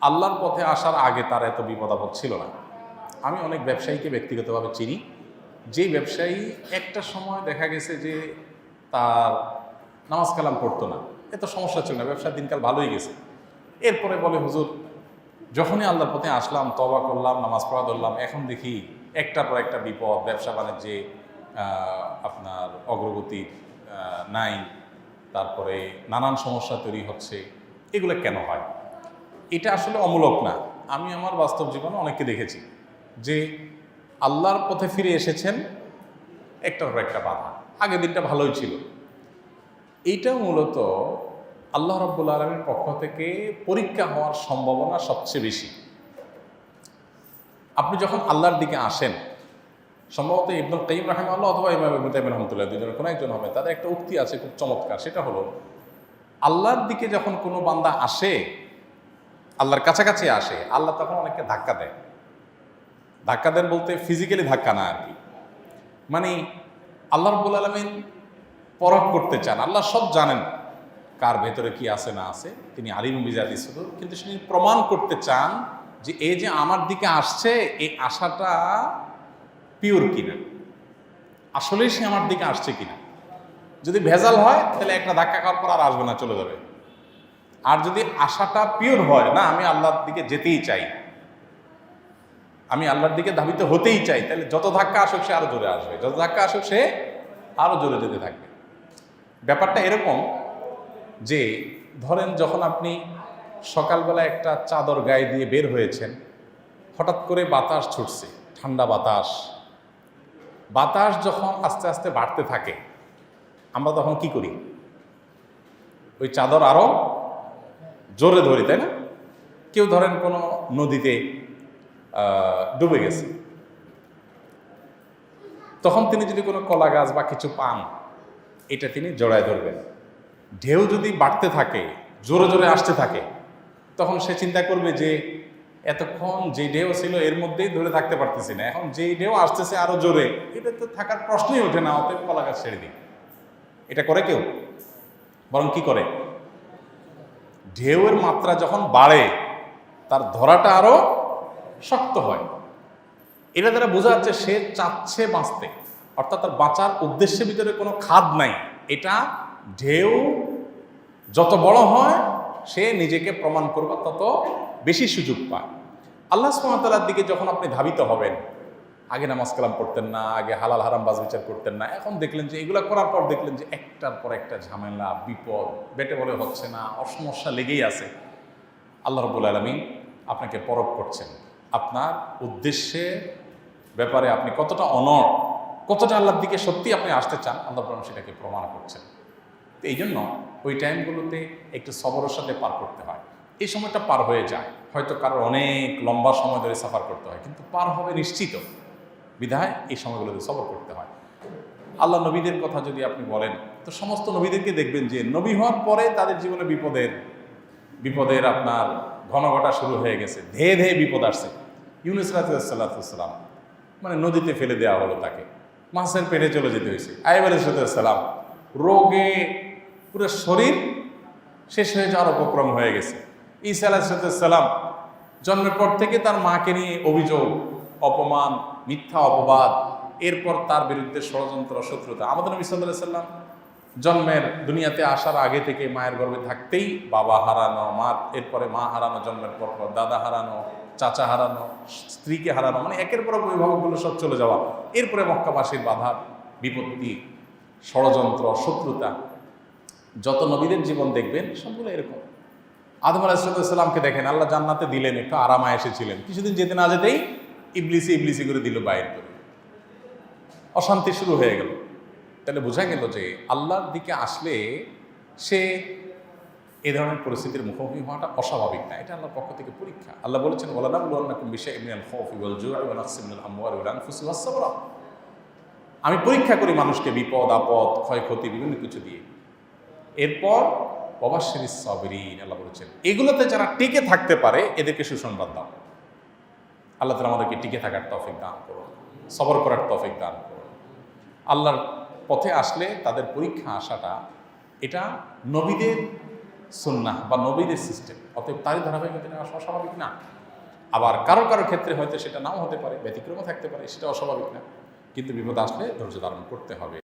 আল্লাহর পথে আসার আগে তার এত বিপদ আপদ ছিল না। আমি অনেক ব্যবসায়ীকে ব্যক্তিগতভাবে চিনি। যেই ব্যবসায়ী একটা সময় দেখা গেছে যে তার নামাজ কালাম পড়তো না। এত সমস্যা ছিল না, ব্যবসার দিনকাল ভালোই গেছে। এরপরে বলে, হুজুর, যখনই আল্লাহর পথে আসলাম তবা করলাম, নামাজ পড়া ধরলাম, এখন দেখি একটার পর একটা বিপদ, ব্যবসা বাণিজ্যে আপনার অগ্রগতি নাই, তারপরে নানান সমস্যা তৈরি হচ্ছে। এগুলো কেন হয়? এটা আসলে অমূলক না। আমি আমার বাস্তব জীবনে অনেককে দেখেছি যে আল্লাহর পথে ফিরে এসেছেন একটার পর একটা বাধা। আগের দিনটা ভালোই ছিল। এইটা মূলত আল্লাহ রব্বুল আলমীর পক্ষ থেকে পরীক্ষা হওয়ার সম্ভাবনা সবচেয়ে বেশি। আপনি যখন আল্লাহর দিকে আসেন, সম্ভবত ইবনুল কাইম রাহেমাল্লাহ অথবা ইমাম ইবনুল তাইম রহমতুল্লাহ দুজনের কোনো একজন হবে, তাদের একটা উক্তি আছে খুব চমৎকার। সেটা হলো, আল্লাহর দিকে যখন কোনো বান্দা আসে আল্লাহর কাছাকাছি আসে, আল্লাহ তখন অনেককে ধাক্কা দেয়। ধাক্কা দেন বলতে ফিজিক্যালি ধাক্কা না আর কি। মানে আল্লাহ রব্বুল আলমিন পরখ করতে চান, আল্লাহ সব জানেন কার ভেতরে কি আছে না আছে। তিনি আলিম বিজাদি শুধু কিন্তু তিনি প্রমাণ করতে চান যে এই যে আমার দিকে আসছে, এই আশাটা পিওর কিনা? আসলেই সে আমার দিকে আসছে কিনা? যদি ভেজাল হয়, তাহলে একটা ধাক্কা খাওয়ার পর আর আসবে না, চলে যাবে। আর যদি আশাটা পিওর হয়, না, আমি আল্লাহর দিকে যেতেই চাই। আমি আল্লাহর দিকে ধাবিত হতেই চাই, তাহলে যত ধাক্কা আসুক সে আরও জোরে আসবে, যত ধাক্কা আসুক সে আরও জোরে যেতে থাকবে। ব্যাপারটা এরকম যে, ধরেন যখন আপনি সকালবেলা একটা চাদর গায়ে দিয়ে বের হয়েছেন, হঠাৎ করে বাতাস ছুটছে, ঠান্ডা বাতাস। বাতাস যখন আস্তে আস্তে বাড়তে থাকে, আমরা তখন কি করি? ওই চাদর আরও জোরে ধরি, তাই না? কেউ ধরেন কোনো নদীতে ডুবে গেছে। তখন তিনি যদি কোনো কলা গাছ বা কিছু পান, এটা তিনি জড়ায় ধরবেন। ঢেউ যদি বাড়তে থাকে, জোরে জোরে আসতে থাকে, তখন সে চিন্তা করবে যে, এতক্ষণ যে ঢেউ ছিল এর মধ্যেই ধরে থাকতে পারতেছি না। এখন যেই ঢেউ আসতেছে আরও জোরে, এটা তো থাকার প্রশ্নই ওঠে না, অতএব কলা গাছ ছেড়ে দিই। এটা করে কেউ? বরং কি করে? ঢেউয়ের মাত্রা যখন বাড়ে, তার ধরাটা আরও শক্ত হয়। এটা দ্বারা বোঝা যাচ্ছে সে চাচ্ছে বাঁচতে, অর্থাৎ তার বাঁচার উদ্দেশ্যের ভিতরে কোনো খাদ নাই। এটা ঢেউ যত বড় হয়, সে নিজেকে প্রমাণ করবার তত বেশি সুযোগ পায়। আল্লাহ সুমতালার দিকে যখন আপনি ধাবিত হবেন আগে নামাজ কালাম পড়তেন না, আগে হালাল হারাম বাজ বিচার করতেন না। এখন দেখলেন যে এগুলো করার পর দেখলেন যে একটার পর একটা ঝামেলা, বিপদ, বেটে বলে হচ্ছে না, অসমস্যা লেগেই আছে। আল্লাহ রবুল আলমী আপনাকে পরখ করছেন। আপনার উদ্দেশ্যে, ব্যাপারে আপনি কতটা অনর কতটা আল্লাহর দিকে সত্যি আপনি আসতে চান, আল্লাহ সেটাকে প্রমাণ করছেন। তো এই জন্য ওই টাইমগুলোতে একটু সবরের সাথে পার করতে হয়। এই সময়টা পার হয়ে যায়। হয়তো কারোর অনেক লম্বা সময় ধরে সাফার করতে হয়, কিন্তু পার হবে নিশ্চিত। বিধায় এই সময়গুলোতে সবর করতে হয়। আল্লাহ নবীদের কথা যদি আপনি বলেন, তো সমস্ত নবীদেরকে দেখবেন যে নবী হওয়ার পরে তাদের জীবনে বিপদের বিপদের আপনার ঘন ঘটা শুরু হয়ে গেছে, ধেয়ে ধেয়ে বিপদ আসছে। ইউনুস রাতুসাল্লাম মানে নদীতে ফেলে দেওয়া হলো তাকে। মাছের পেটে চলে যেতে হয়েছে। আইব আলাইসালাম রোগে পুরো শরীর শেষ হয়ে যাওয়ার উপক্রম হয়ে গেছে। ঈসা আলাহিসাল্লাম জন্মের পর থেকে তার মাকে নিয়ে অভিযোগ অপমান, মিথ্যা অপবাদ, এরপর তার বিরুদ্ধে ষড়যন্ত্র, শত্রুতা। আমাদের নবী সাল্লাম জন্মের দুনিয়াতে আসার আগে থেকে মায়ের গর্ভে থাকতেই বাবা হারানো, মা, এরপরে মা হারানো, জন্মের পর পর দাদা হারানো, চাচা হারানো, স্ত্রীকে হারানো মানে একের পর অভিভাবকগুলো সব চলে যাওয়া। এরপরে মক্কাবাসীর বাধা, বিপত্তি, ষড়যন্ত্র, শত্রুতা। যত নবীদের জীবন দেখবেন, সবগুলো এরকম। আদম আলাহিসাল্লামকে দেখেন, আল্লাহ জান্নাতে দিলেন, একটু আরামায় এসেছিলেন কিছুদিন যেতে না যেতেই ইবলিসি ইবলিসি করে দিল বাইর করে। অশান্তি শুরু হয়ে গেল। তাহলে বোঝা গেল যে আল্লাহর দিকে আসলে সে এ ধরনের পরিস্থিতির মুখোমুখি হওয়াটা অস্বাভাবিক না। এটা আল্লাহর পক্ষ থেকে পরীক্ষা। আল্লাহ বলেছেন বিষয় আমি পরীক্ষা করি মানুষকে বিপদ, আপদ, ক্ষয়ক্ষতি, বিভিন্ন কিছু দিয়ে। এরপর অবাশ্বির সবরিন আল্লাহ বলেছেন। এগুলোতে যারা টিকে থাকতে পারে, এদেরকে সুসংবাদ দাও। আল্লাহ তালা আমাদেরকে টিকে থাকার তফিক দান করুন, সবর করার তফিক দান করুন। আল্লাহর পথে আসলে তাদের পরীক্ষা আসাটা এটা নবীদের সুন্নাহ বা নবীদের সিস্টেম অতএব তারই ধারাবাহিকতা নেওয়া অস্বাভাবিক না। আবার কারও কারও ক্ষেত্রে হয়তো সেটা নাও হতে পারে, ব্যতিক্রমও থাকতে পারে, সেটা অস্বাভাবিক না। কিন্তু বিপদ আসলে ধৈর্য ধারণ করতে হবে।